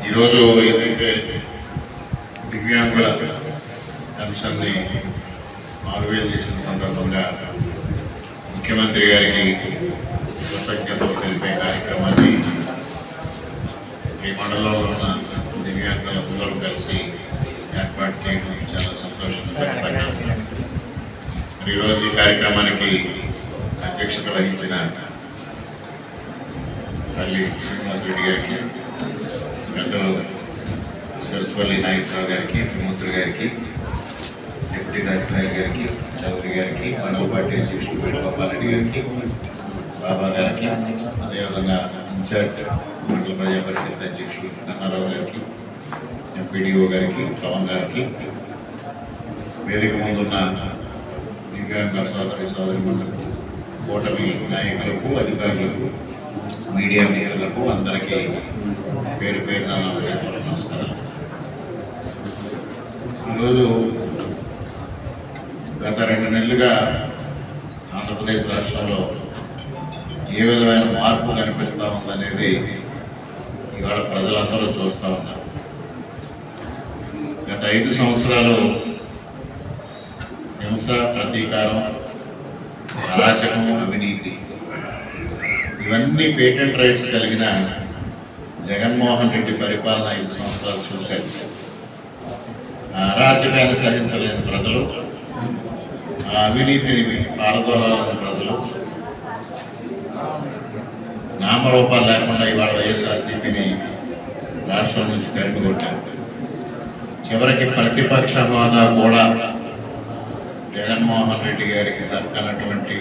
ఈరోజు ఏదైతే దివ్యాంగుల పెన్షన్ని నాలుగు చేసిన సందర్భంగా ముఖ్యమంత్రి గారికి కృతజ్ఞతలు తెలిపే కార్యక్రమాన్ని ఈ మండలంలో ఉన్న దివ్యాంగులందరూ కలిసి ఏర్పాటు చేయడం చాలా సంతోషకరంగా మరి ఈరోజు ఈ కార్యక్రమానికి అధ్యక్షత వహించిన పల్లి శ్రీనివాసరెడ్డి గారికి పెద్దలు సరస్వల్లి నాగేశ్వరరావు గారికి త్రిమూర్తులు గారికి డిప్యూటీ తహసీల్దార్ గారికి చౌదరి గారికి మండల పార్టీ అధ్యక్షుడు వేణుగోపాల్ గారికి బాబా గారికి అదేవిధంగా ఇన్ఛార్జ్ మండల ప్రజా పరిషత్ అధ్యక్షులు కన్నారావు గారికి ఎంపీడీఓ గారికి పవన్ గారికి వేదిక ముందున్న దివ్యాంగ సోదరి సోదరి మండలకు కూటమి నాయకులకు అధికారులకు మీడియా మిత్రులకు అందరికీ పేరు పేరున నా హృదయపూర్వక నమస్కారాలు. ఈరోజు గత రెండు నెలలుగా ఆంధ్రప్రదేశ్ రాష్ట్రంలో ఏ విధమైన మార్పు కనిపిస్తూ ఉందనేది ఇవాళ ప్రజలందరూ చూస్తూ ఉన్నారు. గత ఐదు సంవత్సరాలు హింస ప్రతీకారం అరాచకం అవినీతి ఇవన్నీ పేటెంట్ రైట్స్ కలిగిన జగన్మోహన్ రెడ్డి పరిపాలన ఐదు సంవత్సరాలు చూశారు. రాజకీయాలు అరాచకాన్ని సహించలేని ప్రజలు. అవినీతిని పాలదోరాలని ప్రజలు. నామరూపాలు లేకుండా ఇవాళ వైఎస్ఆర్సీపీని రాష్ట్రం నుంచి తరిమి కొట్టారు చివరికి ప్రతిపక్ష హోదా కూడా జగన్మోహన్ రెడ్డి గారికి దక్కనటువంటి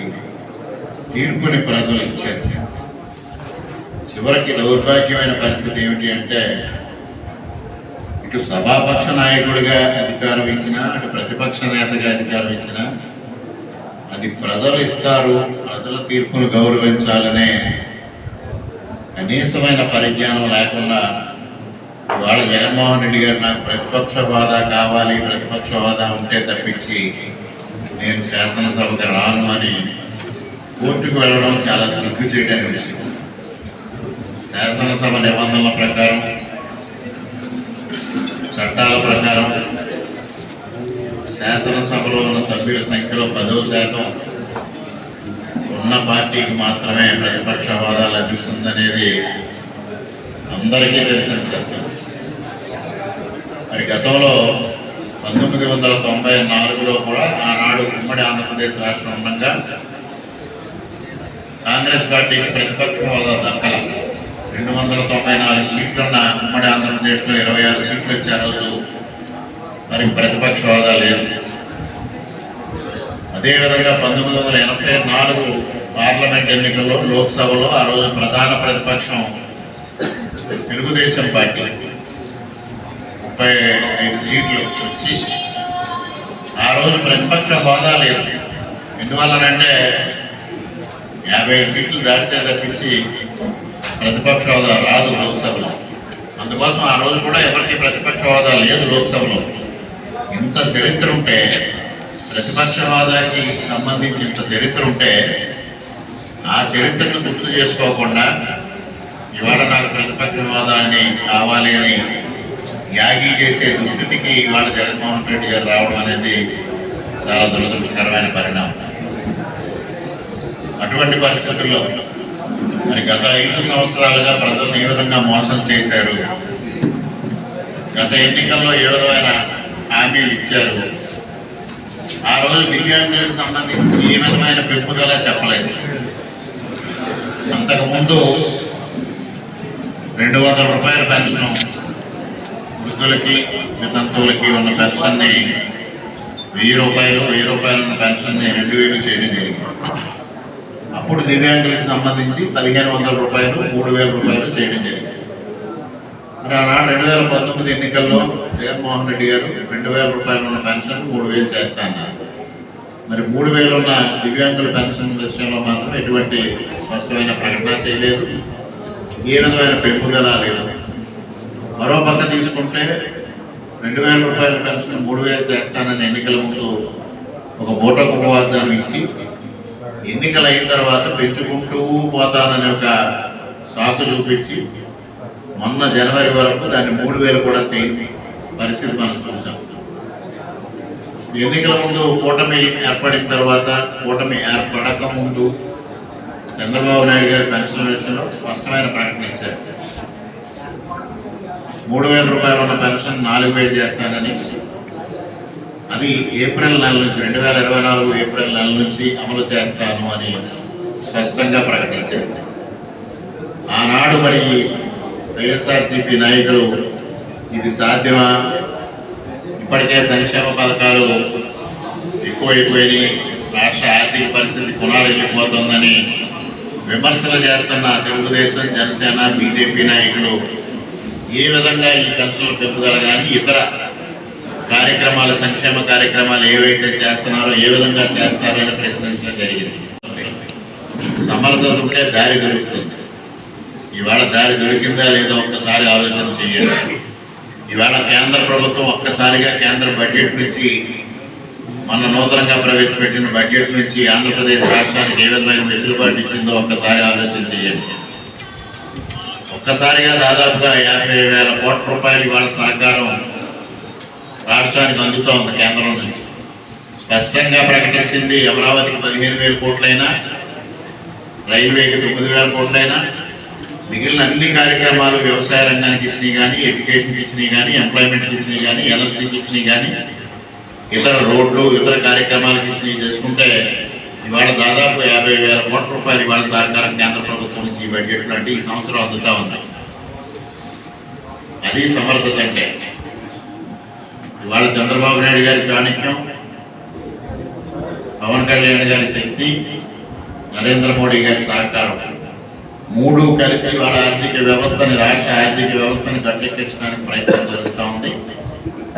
తీర్పుని ప్రజలు ఇచ్చారు. చివరికి దౌర్భాగ్యమైన పరిస్థితి ఏమిటి అంటే ఇటు సభాపక్ష నాయకుడిగా అధికారం ఇచ్చినా అటు ప్రతిపక్ష నేతగా అధికారం ఇచ్చినా అది ప్రజలు ఇస్తారు ప్రజల తీర్పును గౌరవించాలనే కనీసమైన పరిజ్ఞానం లేకుండా ఇవాళ జగన్మోహన్ రెడ్డి గారు నాకు ప్రతిపక్ష హోదా కావాలి ప్రతిపక్ష హోదా ఉంటే తప్పించి నేను శాసనసభకు రాను అని కోర్టుకు వెళ్ళడం చాలా సిగ్గు చేయడానికి విషయం శాసనసభ నిబంధనల ప్రకారం చట్టాల ప్రకారం శాసనసభలో ఉన్న సభ్యుల సంఖ్యలో పదవ శాతం ఉన్న పార్టీకి మాత్రమే ప్రతిపక్ష హోదా లభిస్తుందనేది అందరికీ తెలిసిన సత్యం. మరి గతంలో పంతొమ్మిది వందల తొంభై నాలుగులో కూడా ఆనాడు ఉమ్మడి ఆంధ్రప్రదేశ్ రాష్ట్రం ఉండగా కాంగ్రెస్ పార్టీకి ప్రతిపక్ష హోదా దక్కల రెండు వందల తొంభై నాలుగు సీట్లున్న ఉమ్మడి ఆంధ్రప్రదేశ్లో ఇరవై ఆరు సీట్లు వచ్చే రోజు మరి ప్రతిపక్ష హోదా లేదు అదేవిధంగా పంతొమ్మిది వందల ఎనభై నాలుగు పార్లమెంట్ ఎన్నికల్లో లోక్సభలో ఆ రోజు ప్రధాన ప్రతిపక్షం తెలుగుదేశం పార్టీ. ముప్పై ఐదు సీట్లు వచ్చి ఆ రోజు ప్రతిపక్ష హోదా లేదు. ఎందువల్లనంటే యాభై ఐదు సీట్లు దాటితే తప్పించి ప్రతిపక్ష హోదా రాదు లోక్సభలో. అందుకోసం ఆ రోజు కూడా ఎవరికి ప్రతిపక్ష హోదా లేదు లోక్సభలో. ఇంత చరిత్ర ఉంటే ప్రతిపక్ష హోదాకి సంబంధించి ఇంత చరిత్ర ఉంటే ఆ చరిత్రను గుర్తు చేసుకోకుండా ఇవాళ నాకు ప్రతిపక్ష హోదా అని కావాలి అని యాగి చేసే దుస్థితికి ఇవాళ జగన్మోహన్ రెడ్డి గారు రావడం అనేది చాలా దురదృష్టకరమైన పరిణామం. అటువంటి పరిస్థితుల్లో మరి గత ఐదు సంవత్సరాలుగా ప్రజలను ఏ విధంగా మోసం చేశారు? గత ఎన్నికల్లో ఏ విధమైన హామీలు ఇచ్చారు? ఆ రోజు దివ్యాంగులకు సంబంధించి ఏ విధమైన పెంపుదల చెప్పలేదు. అంతకుముందు రెండు వందల రూపాయల పెన్షన్ వృద్ధులకి వితంతువులకి ఉన్న పెన్షన్ని వెయ్యి రూపాయలు వెయ్యి రూపాయలు ఉన్న పెన్షన్ని రెండు వేలు చేయడం జరిగింది. అప్పుడు దివ్యాంగులకు సంబంధించి పదిహేను వందల రూపాయలు మూడు వేల రూపాయలు చేయడం జరిగింది. మరి ఆనాడు రెండు వేల పంతొమ్మిది ఎన్నికల్లో జగన్మోహన్ రెడ్డి గారు రెండు వేల రూపాయలు ఉన్న పెన్షన్ మూడు వేలు చేస్తా అన్నారు. మరి మూడు వేలు ఉన్న దివ్యాంగుల పెన్షన్ విషయంలో మాత్రం ఎటువంటి స్పష్టమైన ప్రకటన చేయలేదు. ఏ విధమైన పెంపుదల లేదు. మరో పక్క తీసుకుంటే రెండు వేల రూపాయల పెన్షన్ మూడు వేలు చేస్తానని ఎన్నికల ముందు ఒక ఓటకు వాగ్దానం ఇచ్చి ఎన్నికలు అయిన తర్వాత పెంచుకుంటూ పోతానని ఒక సాకు చూపించి మొన్న జనవరి వరకు దాన్ని మూడు వేలు కూడా చేయని పరిస్థితి మనం చూసాం. ఎన్నికల ముందు కూటమి ఏర్పడిన తర్వాత కూటమి ఏర్పడక ముందు చంద్రబాబు నాయుడు గారి పెన్షన్ విషయంలో స్పష్టమైన ప్రకటన ఇచ్చారు. మూడు వేల రూపాయలు ఉన్న పెన్షన్ నాలుగు వేలు చేస్తానని అది ఏప్రిల్ నెల నుంచి రెండు వేల ఇరవై నాలుగు ఏప్రిల్ నెల నుంచి అమలు చేస్తాను అని స్పష్టంగా ప్రకటించారు. ఆనాడు మరి వైఎస్ఆర్సీపీ నాయకులు ఇది సాధ్యమా? ఇప్పటికే సంక్షేమ పథకాలు ఎక్కువైపోయినాయి. రాష్ట్ర ఆర్థిక పరిస్థితి కొనారెళ్ళిపోతుందని విమర్శలు చేస్తున్న తెలుగుదేశం జనసేన బీజేపీ నాయకులు ఏ విధంగా ఈ పెన్షన్ల పెంపుదల కానీ ఇతర కార్యక్రమాలు సంక్షేమ కార్యక్రమాలు ఏవైతే చేస్తున్నారో ఏ విధంగా చేస్తారో అని ప్రశ్నించడం జరిగింది. సమర్థత ఉంటే దారి దొరుకుతుంది. ఇవాళ దారి దొరికిందా లేదా ఒక్కసారి ఆలోచన చేయండి. ఇవాళ కేంద్ర ప్రభుత్వం ఒక్కసారిగా కేంద్ర బడ్జెట్ నుంచి మన నూతనంగా ప్రవేశపెట్టిన బడ్జెట్ నుంచి ఆంధ్రప్రదేశ్ రాష్ట్రానికి ఏ విధమైన వెసులుబాటు ఇచ్చిందో ఒక్కసారి ఆలోచన చేయండి. ఒక్కసారిగా దాదాపుగా యాభై వేల కోట్ల రూపాయలు ఇవాళ సహకారం రాష్ట్రానికి అందుతూ ఉంది కేంద్రం నుంచి. స్పష్టంగా ప్రకటించింది అమరావతికి పదిహేను వేల కోట్లైనా రైల్వేకి తొమ్మిది వేల కోట్లైనా మిగిలిన అన్ని కార్యక్రమాలు వ్యవసాయ రంగానికి ఇచ్చినాయి కానీ ఎడ్యుకేషన్కి ఇచ్చినాయి కానీ ఎంప్లాయ్మెంట్కి ఇచ్చినాయి కానీ ఎలక్ట్రిసిటీకి ఇచ్చినాయి కానీ ఇతర రోడ్లు ఇతర కార్యక్రమాలకు ఇచ్చినవి చేసుకుంటే ఇవాళ దాదాపు యాభై వేల కోట్ల రూపాయలు ఇవాళ సహకారం కేంద్ర ప్రభుత్వం నుంచి ఈ బడ్జెట్లో అంటే ఈ సంవత్సరం అందుతా ఉంది. అది సమర్థత అంటే. ఇవాళ చంద్రబాబు నాయుడు గారి చాణక్యం పవన్ కళ్యాణ్ గారి శక్తి నరేంద్ర మోడీ గారి సహకారం. మూడు కలిసి వాళ్ళ ఆర్థిక వ్యవస్థని రాష్ట్ర ఆర్థిక వ్యవస్థని కట్టెక్కించడానికి ప్రయత్నం జరుగుతూ ఉంది.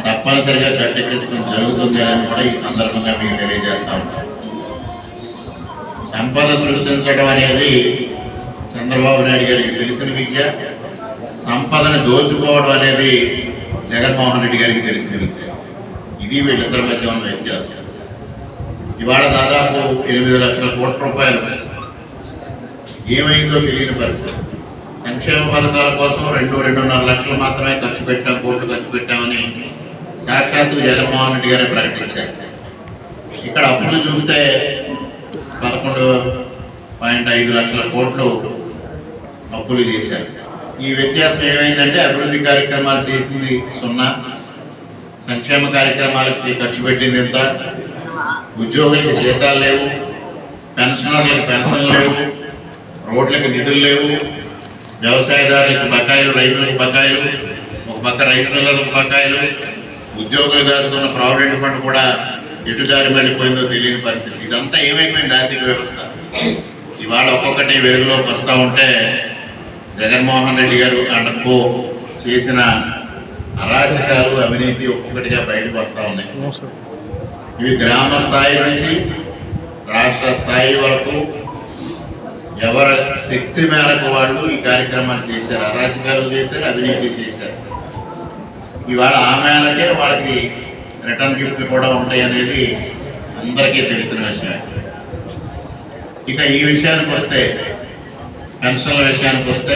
తప్పనిసరిగా కట్టెక్కించడం జరుగుతుంది అని కూడా ఈ సందర్భంగా మీకు తెలియజేస్తా ఉంటాం సంపద సృష్టించడం అనేది చంద్రబాబు నాయుడు గారికి తెలిసిన విద్య. సంపదను దోచుకోవడం అనేది జగన్మోహన్ రెడ్డి గారికి తెలిసిన విషయం ఇది వీళ్ళిద్దరి మధ్య ఉన్న వ్యత్యాసం. ఇవాళ దాదాపు ఎనిమిది లక్షల కోట్ల రూపాయలు. ఏమైందో తెలియని పరిస్థితి. సంక్షేమ పథకాల కోసం రెండు రెండున్నర లక్షలు మాత్రమే ఖర్చు పెట్టాం కోట్లు ఖర్చు పెట్టామని సాక్షాత్తు జగన్మోహన్ రెడ్డి గారే ప్రకటించారు. ఇక్కడ అప్పులు చూస్తే పదకొండు పాయింట్ ఐదు లక్షల కోట్లు అప్పులు చేశారు. ఈ వ్యత్యాసం ఏమైందంటే అభివృద్ధి కార్యక్రమాలు చేసింది సున్నా. సంక్షేమ కార్యక్రమాలకి ఖర్చు పెట్టింది ఎంత? ఉద్యోగులకు జీతాలు లేవు పెన్షనర్లకు పెన్షన్లు లేవు రోడ్లకు నిధులు లేవు వ్యవసాయదారులకు బకాయిలు రైతులకు బకాయిలు ఒక పక్క రైస్ మిల్లర్లకు బకాయిలు ఉద్యోగులు దాచుకున్న ప్రావిడెంట్ ఫండ్ కూడా ఎటుదారి మళ్ళిపోయిందో వెళ్ళిపోయిందో తెలియని పరిస్థితి. ఇదంతా ఏమైపోయింది? ఆర్థిక వ్యవస్థ. ఇవాళ ఒక్కొక్కటి వెలుగులోకి వస్తూ ఉంటే జగన్మోహన్ రెడ్డి గారు అండకో చేసిన అరాచకాలు అవినీతి ఒక్కొక్కటిగా బయటకు వస్తూ ఉన్నాయి. ఇవి గ్రామ స్థాయి నుంచి రాష్ట్ర స్థాయి వరకు ఎవరి శక్తి మేరకు వాళ్ళు ఈ కార్యక్రమాలు చేశారు. అరాచకాలు చేశారు అవినీతి చేశారు. ఇవాళ ఆ మేరకే వారికి రిటర్న్ గిఫ్ట్లు కూడా ఉంటాయి అనేది అందరికీ తెలిసిన విషయం. ఇక ఈ విషయానికి వస్తే పెన్షన్ల విషయానికి వస్తే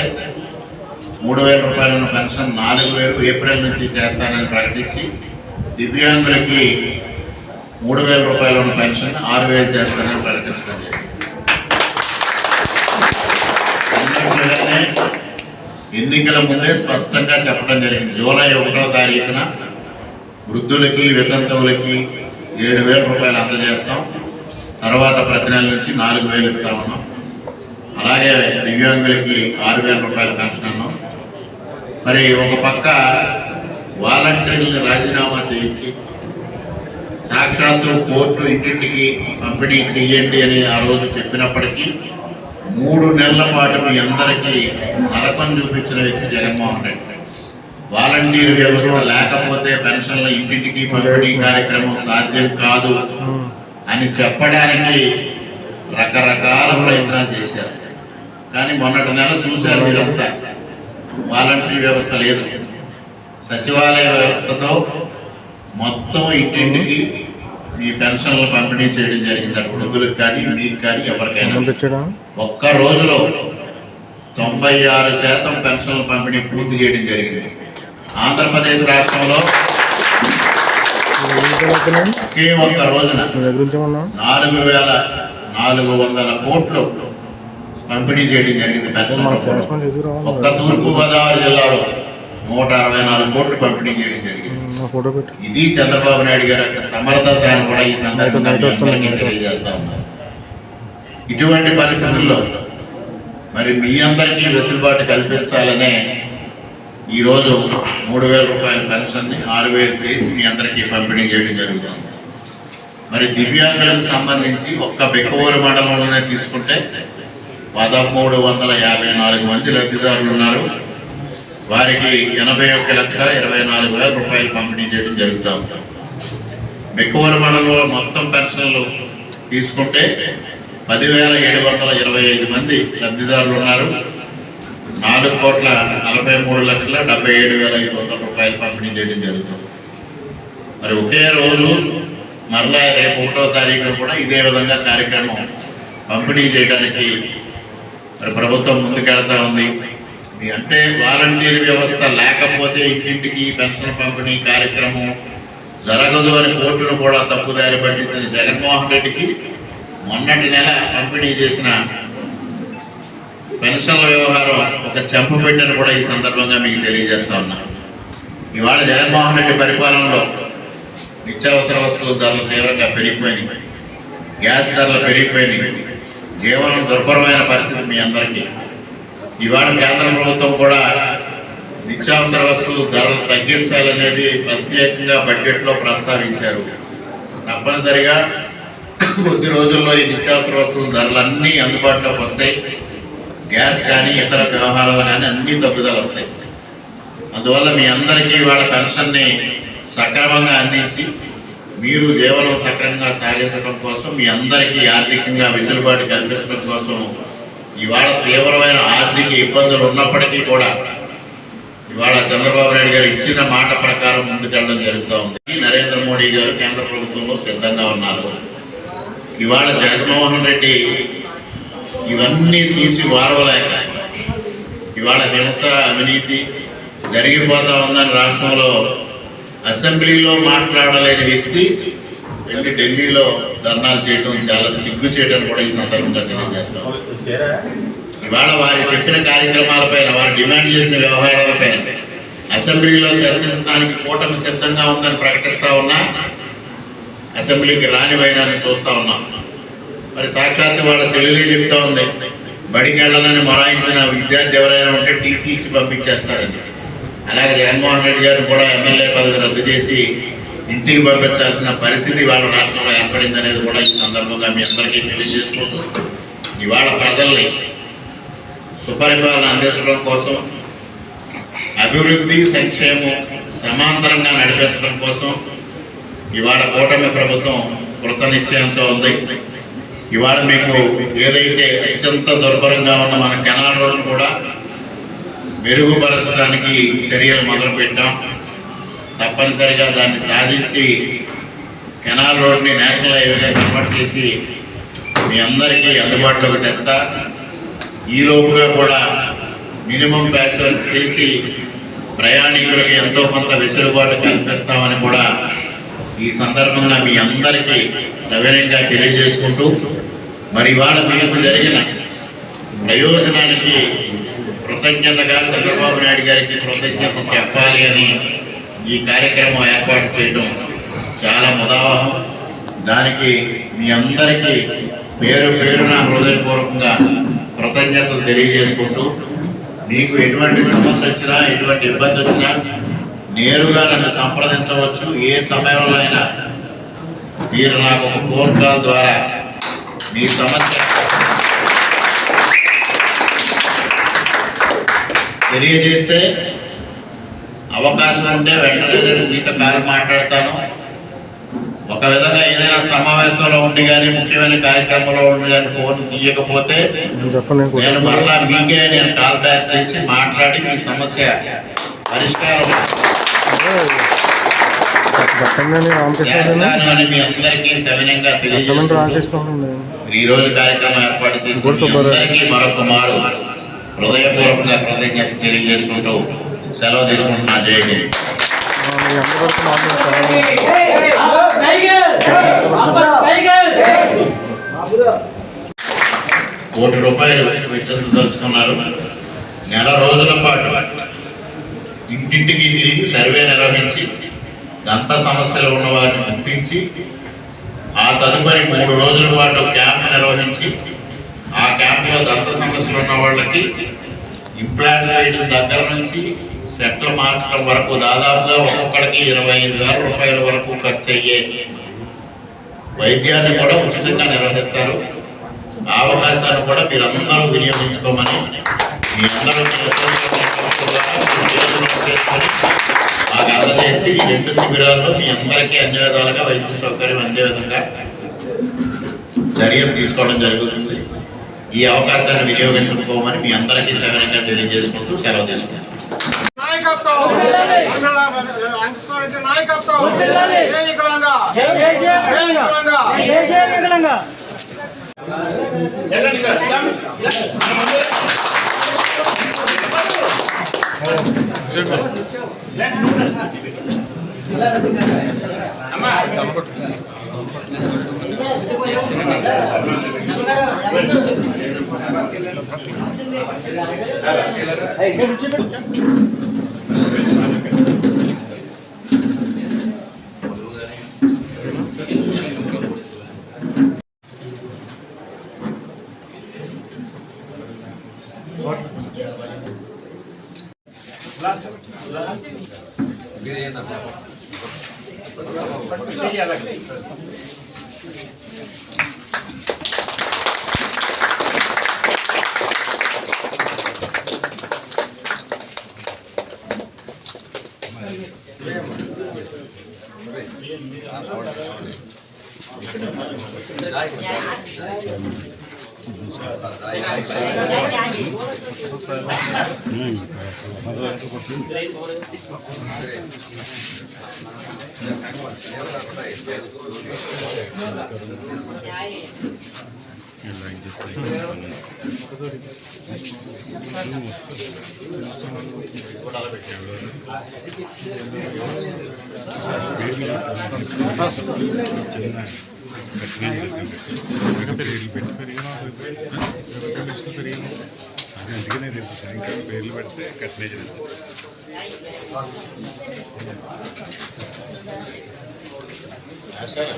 మూడు వేల రూపాయలు ఉన్న పెన్షన్ నాలుగు వేలు ఏప్రిల్ నుంచి చేస్తానని ప్రకటించి దివ్యాంగులకి మూడు వేల రూపాయలు ఉన్న పెన్షన్ ఆరు వేలు చేస్తానని ప్రకటించడం జరిగింది. ఎన్నికల ముందే స్పష్టంగా చెప్పడం జరిగింది. జూలై ఒకటో తారీఖున వృద్ధులకి వితంతువులకి ఏడు వేల రూపాయలు అందజేస్తాం. తర్వాత ప్రతి నెల నుంచి నాలుగు వేలు ఇస్తా ఉన్నాం. అలాగే దివ్యాంగులకి ఆరు వేల రూపాయల పెన్షన్ అన్నాం. మరి ఒక పక్క వాలంటీర్లను రాజీనామా చేయించి సాక్షాత్తు కోర్టు ఇంటింటికి పంపిణీ చెయ్యండి అని ఆ రోజు చెప్పినప్పటికీ మూడు నెలల పాటు మీ అందరికీ నరకం చూపించిన వ్యక్తి జగన్మోహన్ రెడ్డి. వాలంటీర్ వ్యవస్థ లేకపోతే పెన్షన్ల ఇంటింటికి పంపిణీ కార్యక్రమం సాధ్యం కాదు అని చెప్పడానికి రకరకాల ప్రయత్నాలు చేశారు. కానీ మొన్నటి నెల చూశారు మీరంతా. వాలంటరీ వ్యవస్థ లేదు. సచివాలయ వ్యవస్థతో మొత్తం ఇంటింటికి మీ పెన్షన్లు పంపిణీ చేయడం జరిగింది. అటు వృద్ధులకు కానీ మీకు కానీ ఎవరికైనా. ఒక్క రోజులో తొంభై ఆరు శాతం పెన్షన్ల పంపిణీ పూర్తి చేయడం జరిగింది. ఆంధ్రప్రదేశ్ రాష్ట్రంలో ఒకే ఒక్క రోజున నాలుగు వేల నాలుగు వందల కోట్లు పంపిణీ చేయడం జరిగింది ఒక్క తూర్పు గోదావరి జిల్లాలో నూట అరవై నాలుగు కోట్లు పంపిణీ చేయడం జరిగింది. ఇది చంద్రబాబు నాయుడు గారి యొక్క సమర్థత అని కూడా ఈ సందర్భంగా తెలియజేస్తా ఉన్నారు ఇటువంటి పరిస్థితుల్లో మరి మీ అందరికీ వెసులుబాటు కల్పించాలనే ఈరోజు మూడు వేల రూపాయల పెన్షన్ని ఆరు వేలు చేసి మీ అందరికీ పంపిణీ చేయడం జరుగుతుంది. మరి దివ్యాంగులకు సంబంధించి ఒక్క బెక్కవూరు మండలంలోనే తీసుకుంటే పదమూడు వందల యాభై నాలుగు మంది లబ్ధిదారులు ఉన్నారు. వారికి ఎనభై ఒక్క లక్షల ఇరవై నాలుగు వేల రూపాయలు పంపిణీ చేయడం జరుగుతూ ఉంటాం బెక్కవూరు మండలంలో మొత్తం పెన్షన్లు తీసుకుంటే పదివేల ఏడు వందల ఇరవై ఐదు మంది లబ్ధిదారులు ఉన్నారు. నాలుగు కోట్ల నలభై మూడు లక్షల డెబ్బై ఏడు వేల ఐదు వందల రూపాయలు పంపిణీ చేయడం జరుగుతుంది. మరి ఒకే రోజు మరలా రేపు ఒకటో తారీఖున కూడా ఇదే విధంగా కార్యక్రమం పంపిణీ చేయడానికి మరి ప్రభుత్వం ముందుకెళ్తా ఉంది. మీ అంటే వాలంటీర్ వ్యవస్థ లేకపోతే ఇంటింటికి పెన్షన్ పంపిణీ కార్యక్రమం జరగదు అని కోర్టును కూడా తప్పుదారి పట్టించిన జగన్మోహన్ రెడ్డికి మొన్నటి నెల పంపిణీ చేసిన పెన్షన్ల వ్యవహారం ఒక చెంపు పెట్టని కూడా ఈ సందర్భంగా మీకు తెలియజేస్తా ఉన్నా. ఇవాళ జగన్మోహన్ రెడ్డి పరిపాలనలో నిత్యావసర వస్తువుల ధరలు తీవ్రంగా పెరిగిపోయినాయి. గ్యాస్ ధరలు పెరిగిపోయినాయి. జీవనం దుర్భరమైన పరిస్థితి మీ అందరికీ. ఇవాళ కేంద్ర ప్రభుత్వం కూడా నిత్యావసర వస్తువులు ధరలు తగ్గించాలనేది ప్రత్యేకంగా బడ్జెట్లో ప్రస్తావించారు. తప్పనిసరిగా కొద్ది రోజుల్లో ఈ నిత్యావసర వస్తువుల ధరలన్నీ అందుబాటులోకి వస్తాయి. గ్యాస్ కానీ ఇతర వ్యవహారాలు కానీ అన్ని తగ్గుదల వస్తాయి. అందువల్ల మీ అందరికీ వాళ్ళ పెన్షన్ని సక్రమంగా అందించి మీరు జీవనం సక్రమంగా సాగించడం కోసం మీ అందరికీ ఆర్థికంగా వెసులుబాటు కల్పించడం కోసం ఇవాళ తీవ్రమైన ఆర్థిక ఇబ్బందులు ఉన్నప్పటికీ కూడా ఇవాళ చంద్రబాబు నాయుడు గారు ఇచ్చిన మాట ప్రకారం ముందుకెళ్ళడం జరుగుతూ ఉంది. నరేంద్ర మోడీ గారు కేంద్ర ప్రభుత్వంలో సిద్ధంగా ఉన్నారు. ఇవాళ జగన్మోహన్ రెడ్డి ఇవన్నీ చూసి వారవలేక ఇవాళ హింస అవినీతి జరిగిపోతా ఉందని రాష్ట్రంలో అసెంబ్లీలో మాట్లాడలేని వ్యక్తి వెళ్ళి ఢిల్లీలో ధర్నాలు చేయడం చాలా సిగ్గు చేయడం కూడా ఈ సందర్భంగా తెలియజేస్తాం. ఇవాళ వారు చెప్పిన కార్యక్రమాలపైన వారు డిమాండ్ చేసిన వ్యవహారాలపైన అసెంబ్లీలో చర్చించడానికి కూటమి సిద్ధంగా ఉందని ప్రకటిస్తా ఉన్నా అసెంబ్లీకి రాని వైనాన్ని చూస్తా ఉన్నాం. మరి సాక్షాత్తు వాళ్ళ చెల్లెలే చెప్తా ఉంది బడికి వెళ్ళాలని మొరాయించిన విద్యార్థి ఎవరైనా ఉంటే టీసీ ఇచ్చి పంపించేస్తారని. అలాగే జగన్మోహన్ రెడ్డి గారు కూడా ఎమ్మెల్యే పదవి రద్దు చేసి ఇంటికి పంపించాల్సిన పరిస్థితి వాళ్ళ రాష్ట్రంలో ఏర్పడింది అనేది కూడా ఈ సందర్భంగా మీ అందరికీ తెలియజేసుకుంటూ ఇవాళ ప్రజల్ని సుపరిపాలన అందించడం కోసం అభివృద్ధి సంక్షేమం సమాంతరంగా నడిపించడం కోసం ఇవాళ కూటమి ప్రభుత్వం కృతనిశ్చయంతో ఉంది. ఇవాళ మీకు ఏదైతే అత్యంత దుర్భరంగా ఉన్న మన కెనాల్ రోడ్లు కూడా మెరుగుపరచడానికి చర్యలు మొదలుపెట్టాం. తప్పనిసరిగా దాన్ని సాధించి కెనాల్ రోడ్ని నేషనల్ హైవేగా కన్వర్ట్ చేసి మీ అందరికీ అందుబాటులోకి తెస్తా. ఈ లోపుగా కూడా మినిమం ప్యాచ్ వర్క్ చేసి ప్రయాణికులకు ఎంతో కొంత వెసులుబాటు కల్పిస్తామని కూడా ఈ సందర్భంగా మీ అందరికీ సవినయంగా తెలియజేసుకుంటూ మరి ఇవాళ మీకు జరిగిన ప్రయోజనానికి కృతజ్ఞతగా చంద్రబాబు నాయుడు గారికి కృతజ్ఞత చెప్పాలి అని ఈ కార్యక్రమం ఏర్పాటు చేయడం చాలా ముదావహం. దానికి మీ అందరికీ పేరు పేరున హృదయపూర్వకంగా కృతజ్ఞతలు తెలియజేసుకుంటూ మీకు ఎటువంటి సమస్య వచ్చినా ఎటువంటి ఇబ్బంది వచ్చినా నేరుగా నన్ను సంప్రదించవచ్చు. ఏ సమయంలో అయినా మీరు నాకు ఒక ఫోన్ కాల్ ద్వారా మీ సమస్య తెలియజేస్తే అవకాశం ఉంటే వెంటనే నేను మీతో కాల్ మాట్లాడతాను. ఒక విధంగా ఏదైనా సమావేశంలో ఉండి కానీ ముఖ్యమైన కార్యక్రమంలో ఉండి కానీ ఫోన్ తీయకపోతే నేను. మరలా మీకే నేను కాల్ బ్యాక్ చేసి మాట్లాడి మీ సమస్య పరిష్కారం చేస్తాను అని మీ అందరికీ సవినంగా దత్తమని తెలియజేసుకుంటూ రామకృష్ణ అండి ఈ రోజు కార్యక్రమం ఏర్పాటు. అందరికీ మరొక మారు. హృదయపూర్వకంగా కృతజ్ఞత తెలియజేసుకుంటూ సెలవు తీసుకుంటున్నా. జై కోటి రూపాయలు వెచ్చించదలుచుకున్నారు నెల రోజుల పాటు ఇంటింటికి తిరిగి సర్వే నిర్వహించి దంత సమస్యలు ఉన్న వారిని గుర్తించి ఆ తదుపరి మూడు రోజుల పాటు క్యాంప్ నిర్వహించి ఆ క్యాంపులో దంత సమస్యలు ఉన్న వాళ్ళకి ఇంప్లాంట్ చేయడం దగ్గర నుంచి సెట్లు మార్చడం వరకు దాదాపుగా ఒక్కొక్కడికి ఇరవై ఐదు వేల రూపాయల వరకు ఖర్చు అయ్యే వైద్యాన్ని కూడా ఉచితంగా నిర్వహిస్తారు. ఆ అవకాశాన్ని కూడా మీరందరూ వినియోగించుకోమని మీ అందరూ మీ మాకు అందజేస్తే ఈ రెండు శిబిరాల్లో మీ అందరికీ అన్ని విధాలుగా వైద్య సౌకర్యం అందే విధంగా చర్యలు తీసుకోవడం జరుగుతుంది. ఈ అవకాశాన్ని వినియోగించుకోమని మీ అందరికీ సవినంగా తెలియజేసుకుంటూ సెలవు తీసుకుంటాం నాయకత్వం. Gracias. నాయకత్వం జై వికలాంగ జై వికలాంగ పేర్లు పెట్టి పెరిగినా పెరిగినా అది అందుకనే రేపు సాయంకాలం పేర్లు పెడితే కట్నే చేస్తాం. మాస్టర్